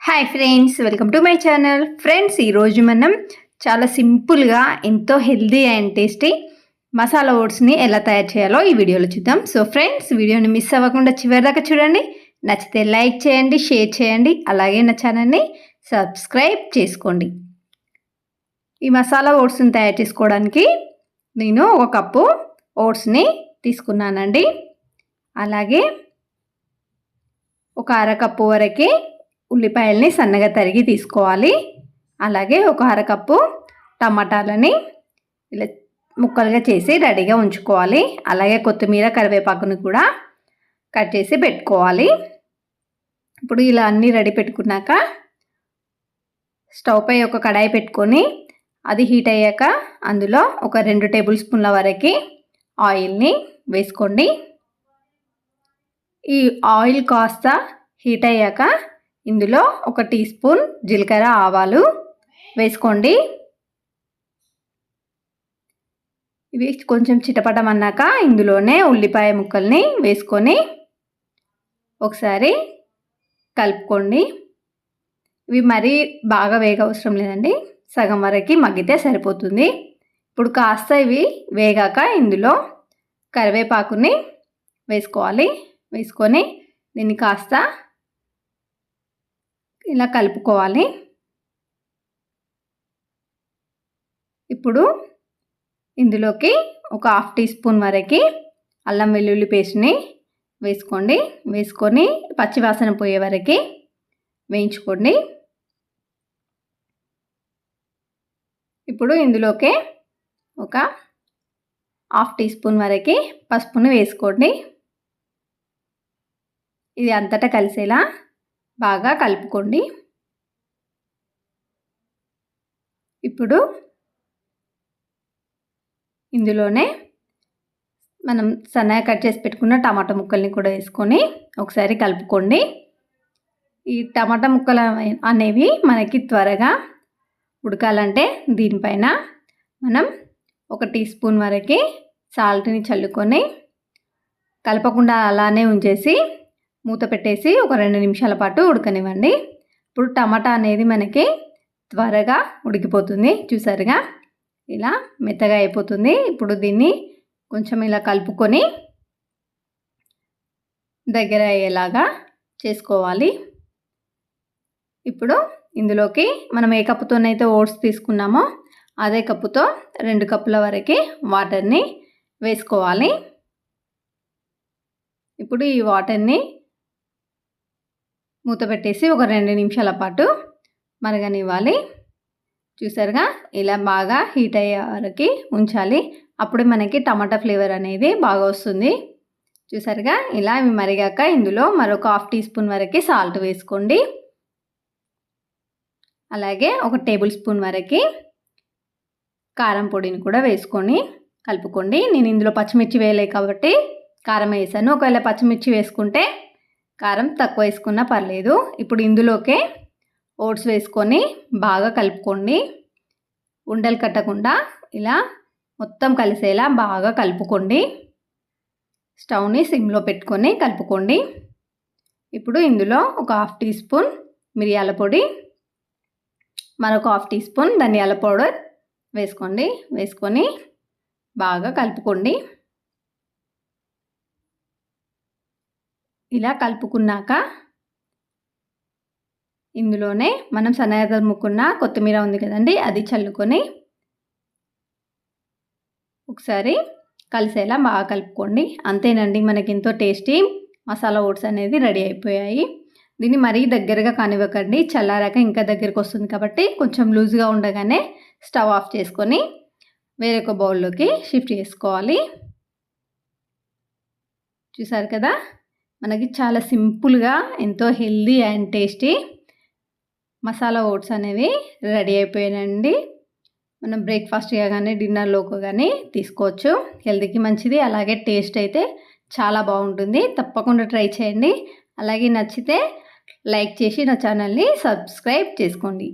Hi friends welcome to my channel friends ఈరోజు మనం చాలా సింపుల్గా ఎంతో హెల్దీ అండ్ టేస్టీ మసాలా ఓట్స్ని ఎలా తయారు చేయాలో ఈ వీడియోలో చూద్దాం. సో ఫ్రెండ్స్ వీడియోని మిస్ అవ్వకుండా చివరిదాకా చూడండి. నచ్చితే లైక్ చేయండి షేర్ చేయండి అలాగే నా ఛానల్ని సబ్స్క్రైబ్ చేసుకోండి. ఈ మసాలా ఓట్స్ని తయారు చేసుకోవడానికి నేను ఒక కప్పు ఓట్స్ని తీసుకున్నానండి. అలాగే ఒక అరకప్పు వరకు ఉల్లిపాయల్ని సన్నగా తరిగి తీసుకోవాలి. అలాగే ఒక అరకప్పు టమాటాలని ఇలా ముక్కలుగా చేసి రెడీగా ఉంచుకోవాలి. అలాగే కొత్తిమీర కరివేపాకుని కూడా కట్ చేసి పెట్టుకోవాలి. ఇప్పుడు ఇలా అన్నీ రెడీ పెట్టుకున్నాక స్టవ్ పై ఒక కడాయి పెట్టుకొని అది హీట్ అయ్యాక అందులో ఒక రెండు టేబుల్ స్పూన్ల వరకు ఆయిల్ని వేసుకోండి. ఈ ఆయిల్ కాస్త హీట్ అయ్యాక ఇందులో ఒక టీ స్పూన్ జీలకర్ర ఆవాలు వేసుకోండి. ఇవి కొంచెం చిటపటమన్నాక ఇందులోనే ఉల్లిపాయ ముక్కల్ని వేసుకొని ఒకసారి కలుపుకోండి. ఇవి మరీ బాగా వేగ అవసరం లేదండి. సగం వరకు మగ్గితే సరిపోతుంది. ఇప్పుడు కాస్త ఇవి వేగాక ఇందులో కరివేపాకుని వేసుకోవాలి. వేసుకొని దీన్ని కాస్త ఇలా కలుపుకోవాలి. ఇప్పుడు ఇందులోకి ఒక హాఫ్ టీ స్పూన్ వరకు అల్లం వెల్లుల్లి పేస్ట్ని వేసుకోండి. వేసుకొని పచ్చివాసన పోయే వరకు వేయించుకోండి. ఇప్పుడు ఇందులోకి ఒక హాఫ్ టీ స్పూన్ వరకు పసుపుని వేసుకోండి. ఇది అంతటా కలిసేలా బాగా కలుపుకోండి. ఇప్పుడు ఇందులోనే మనం సన్నగా కట్ చేసి పెట్టుకున్న టమాటా ముక్కల్ని కూడా వేసుకొని ఒకసారి కలుపుకోండి. ఈ టమాటా ముక్కలు అనేవి మనకి త్వరగా ఉడకాలంటే దీనిపైన మనం ఒక టీ స్పూన్ వరకు సాల్ట్ని చల్లుకొని కలపకుండా అలానే ఉంచేసి మూత పెట్టేసి ఒక రెండు నిమిషాల పాటు ఉడకనివ్వండి. ఇప్పుడు టమాటా అనేది మనకి త్వరగా ఉడికిపోతుంది. చూసారుగా? ఇలా మెత్తగా అయిపోతుంది. ఇప్పుడు దీన్ని కొంచెం ఇలా కలుపుకొని దగ్గర అయ్యేలాగా చేసుకోవాలి. ఇప్పుడు ఇందులోకి మనం ఏ కప్పుతోనైతే ఓట్స్ తీసుకున్నామో అదే కప్పుతో రెండు కప్పుల వరకు వాటర్ని వేసుకోవాలి. ఇప్పుడు ఈ వాటర్ని మూత పెట్టేసి ఒక రెండు నిమిషాల పాటు మరగనివ్వాలి. చూసారుగా? ఇలా బాగా హీట్ అయ్యే వరకు ఉంచాలి. అప్పుడు మనకి టమాటా ఫ్లేవర్ అనేది బాగా వస్తుంది. చూసారుగా? ఇలా ఇవి మరిగాక ఇందులో మరొక హాఫ్ టీ స్పూన్ వరకు సాల్ట్ వేసుకోండి. అలాగే ఒక టేబుల్ స్పూన్ వరకు కారం పొడిని కూడా వేసుకొని కలుపుకోండి. నేను ఇందులో పచ్చిమిర్చి వేయలే కాబట్టి కారం వేసాను. ఒకవేళ పచ్చిమిర్చి వేసుకుంటే కారం తక్కువ వేసుకున్నా పర్లేదు. ఇప్పుడు ఇందులోకే ఓట్స్ వేసుకొని బాగా కలుపుకోండి. ఉండలు కట్టకుండా ఇలా మొత్తం కలిసేలా బాగా కలుపుకోండి. స్టవ్ని సిమ్లో పెట్టుకొని కలుపుకోండి. ఇప్పుడు ఇందులో ఒక హాఫ్ టీ స్పూన్ మిరియాల పొడి మరొక హాఫ్ టీ స్పూన్ ధనియాల పౌడర్ వేసుకోండి. వేసుకొని బాగా కలుపుకోండి. ఇలా కలుపుకున్నాక ఇందులోనే మనం సన్నగా తరుముకున్న కొత్తిమీర ఉంది కదండి అది చల్లుకొని ఒకసారి కలిసేలా బాగా కలుపుకోండి. అంతేనండి మనకి ఎంతో టేస్టీ మసాలా ఓట్స్ అనేది రెడీ అయిపోయాయి. దీన్ని మరీ దగ్గరగా కానివ్వకండి చల్లారాక ఇంకా దగ్గరికి వస్తుంది కాబట్టి కొంచెం లూజ్గా ఉండగానే స్టవ్ ఆఫ్ చేసుకొని వేరొక బౌల్లోకి షిఫ్ట్ చేసుకోవాలి. చూసారు కదా? మనకి చాలా సింపుల్గా ఎంతో healthy and tasty masala oats అనేవి రెడీ అయిపోయానండి మనం బ్రేక్ఫాస్ట్గా కానీ డిన్నర్లోకి కానీ తీసుకోవచ్చు. హెల్త్కి మంచిది అలాగే టేస్ట్ అయితే చాలా బాగుంటుంది. తప్పకుండా ట్రై చేయండి. అలాగే నచ్చితే లైక్ చేసి నా ఛానల్ని సబ్స్క్రైబ్ చేసుకోండి.